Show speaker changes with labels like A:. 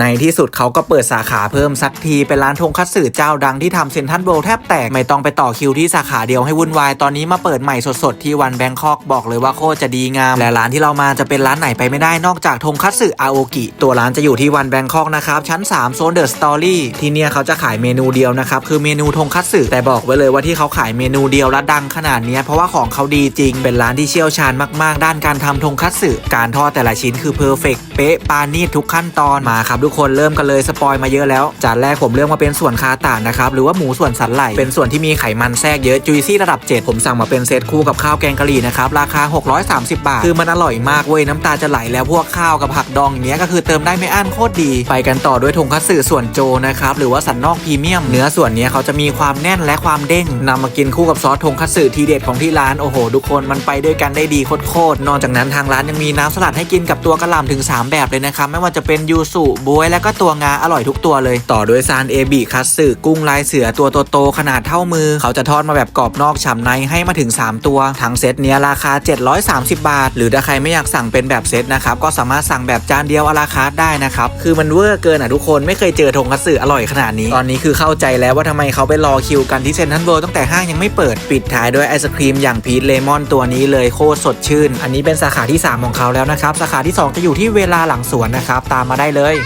A: ในที่สุดเขาก็เปิดสาขาเพิ่มสักที เป็นร้านทงคัตสึเจ้าดังที่ทำเซ็นทรัลเวิลด์แทบแตก ไม่ต้องไปต่อคิวที่สาขาเดียวให้วุ่นวาย ตอนนี้มาเปิดใหม่สดๆ ที่วันแบงคอกบอกเลยว่าโคตรจะดีงาม และร้านที่เรามาจะเป็นร้านไหนไปไม่ได้นอกจากทงคัตสึอาโอกิตัวร้านจะอยู่ที่วันแบงคอกนะครับ ชั้น 3 โซนเดอะสตอรี่ที่เนี่ยเขาจะขายเมนูเดียวนะครับคือเมนูทงคัตสึแต่บอกไว้เลยว่าที่เขาขายเมนูเดียวและดังขนาดนี้เพราะว่าของเขาดีจริง เป็นร้านที่เชี่ยวชาญมากๆ ด้านการทำทงคัตสึการทอดแต่ละชิ้นคือเพอร์เฟกเป๊ะปานีตทุกขั้นตอนมาครับทุกคนเริ่มกันเลยสปอยมาเยอะแล้วจานแรกผมเลือกมาเป็นส่วนคาตานะครับหรือว่าหมูส่วนสันไหลเป็นส่วนที่มีไขมันแทรกเยอะจุยซี่ระดับ 7 ผมสั่งมาเป็นเซตคู่กับข้าวแกงกะหรี่นะครับราคา 630 บาท คือมันอร่อยมากเว้ยน้ำตาจะไหลแล้วพวกข้าวกับผักดองเงี้ยก็คือเติมได้ไม่อั้นโคตรดี ไปกันต่อด้วยทงคัตสึส่วนโจนะครับหรือว่าสันนอกพรีเมียม เนื้อส่วนเนี้ยเขาจะมีความแน่นและความเด้งนำมากินคู่กับซอสทงคัตสึทีเด็ดของที่ร้านโอ้โหทุกคนมันไปด้วยกันได้ดีโคตรนอกจากนั้นทางร้านยังมีน้ำสลัดให้กินกับตัวกระหล่ำถึง 3 แบบเลยนะครับไม่ว่าจะเป็นยูสุบวยและก็ตัวงาอร่อยทุกตัวเลย ต่อด้วยซานเอบิคัตสึกุ้งลายเสือตัวโตๆขนาดเท่ามือ เขาจะทอดมาแบบกรอบนอกฉ่ำในให้มาถึง 3 ตัว ทั้งเซตเนี้ยราคา 730 บาท หรือถ้าใครไม่อยากสั่งเป็นแบบเซตนะครับก็สามารถสั่งแบบจานเดียวอาราคาร์ได้นะครับคือมันเวอร์เกินอะทุกคนไม่เคยเจอทงคัตสึอร่อยขนาดนี้ ตอนนี้คือเข้าใจแล้วว่าทำไมเขาไปรอคิวกันที่เซนทัลเวิลด์ตั้งแต่ห้างยังไม่เปิดปิดท้ายด้วยไอศครีมอย่างพีชเลมอนตัวนี้เลยโคตรสดชื่น อันนี้เป็นสาขาที่ 3 ของเขาแล้วนะครับสาขาที่ 2 จะอยู่ที่เวลาหลังสวนนะครับตามมาได้เลย